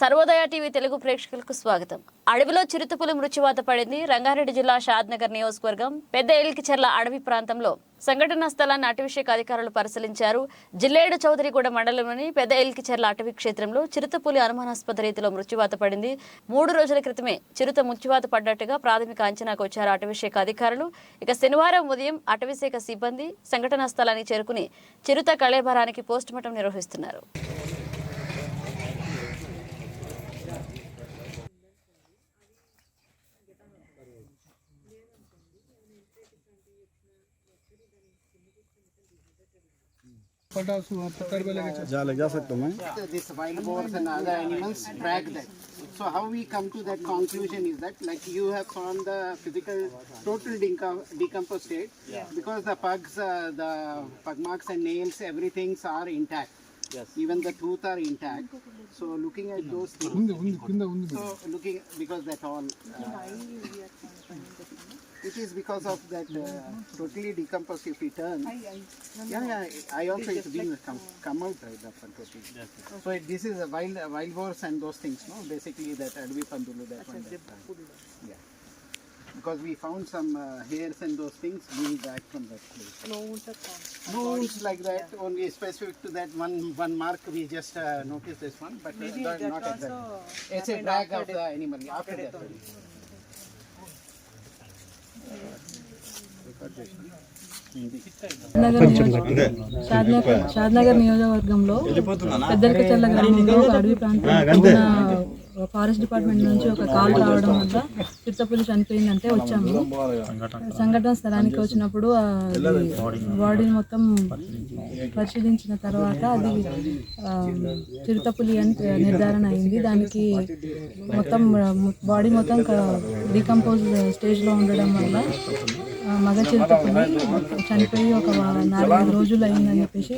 Sarvodaya TV Telugu ప్రేక్షకులకు స్వాగతం. అడవిలో చిరుతపులి మృత్యువాత పడింది రంగారెడ్డి జిల్లా షాద్నగర్ నియోజకవర్గం. పెద్ద ఎల్కిచెర్ల అడవి ప్రాంతంలో సంఘటనా స్థలాన్ని అటవీశాఖ అధికారులు పరిశీలించారు. జిల్లేడు చౌదరిగూడ మండలంలోని పెద్ద ఎల్కిచెర్ల అటవీ క్షేత్రంలో చిరుతపులి అనుమానాస్పద రీతిలో మృత్యువాత పడింది. మూడు రోజుల క్రితమే చిరుత మృత్యువాత పడ్డట్టుగా ప్రాథమిక అంచనాకు వచ్చారు అటవీశాఖ అధికారులు. ఇక శనివారం ఉదయం అటవీశాఖ సిబ్బంది సంఘటనా స్థలానికి చేరుకుని చిరుత కళేభారానికి పోస్టుమార్టం నిర్వహిస్తున్నారు. जा लग जा सकता मैं। This wild boars and other animals track that so how we come to that conclusion is that like you have from the physical total decompose because the pugs the pug marks and nails everything's are intact. Yes. Even the tooth are intact. So looking at those things, so looking because that all. Uh, it is because of that uh, totally decomposed if we turn. Yeah, yeah. I also it's been come, come out right up and totally. So it, this is a wild uh, wild boars and those things, no? Basically that advi pandulu that one. That, uh, yeah. Because we found some uh, hairs and those things being back from that place. No wounds like that. Only specific to that one one mark we just uh, noticed this one, but uh, not, not exactly. It's a drag of the animal after that. నగర్ నియోజక- షాద్నగర్ నియోజకవర్గంలో పెద్దరికచర్ల గ్రామంలో ఒక అడవి ప్రాంతం forest department నుంచి ఒక call రావడం వల్ల చిత్తపులి చనిపోయిందంటే వచ్చాము. సంఘటన స్థలానికి వచ్చినప్పుడు బాడీని మొత్తం పరిశీలించిన తర్వాత అది ఆ, చిరుతపులి అని నిర్ధారణ అయింది. దానికి మొత్తం బాడీ మొత్తం డీకంపోజ్ స్టేజ్లో ఉండడం వల్ల మగ చిరుతపులి చనిపోయి ఒక వా- రోజులు అయిందని చెప్పేసి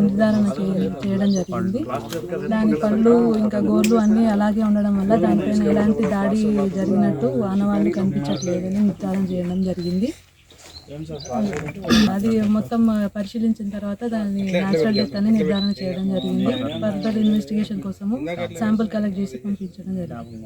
నిర్ధారణ చేయ- చేయడం జరిగింది. దాని పళ్ళు ఇంకా గోర్లు అన్నీ అలాగే ఉండడం వల్ల దానిపైన ఎలాంటి దాడి జరిగినట్టు ఆనవాళ్ళు కనిపించట్లేదని నిర్ధారణ చేయడం జరిగింది. అది మొత్తం పరిశీలించిన తర్వాత దాన్ని న్యాచురల్ డెత్ అని నిర్ధారణ చేయడం జరిగింది. ఫర్దర్ ఇన్వెస్టిగేషన్ కోసము శాంపుల్ కలెక్ట్ చేసి పంపించడం జరిగింది.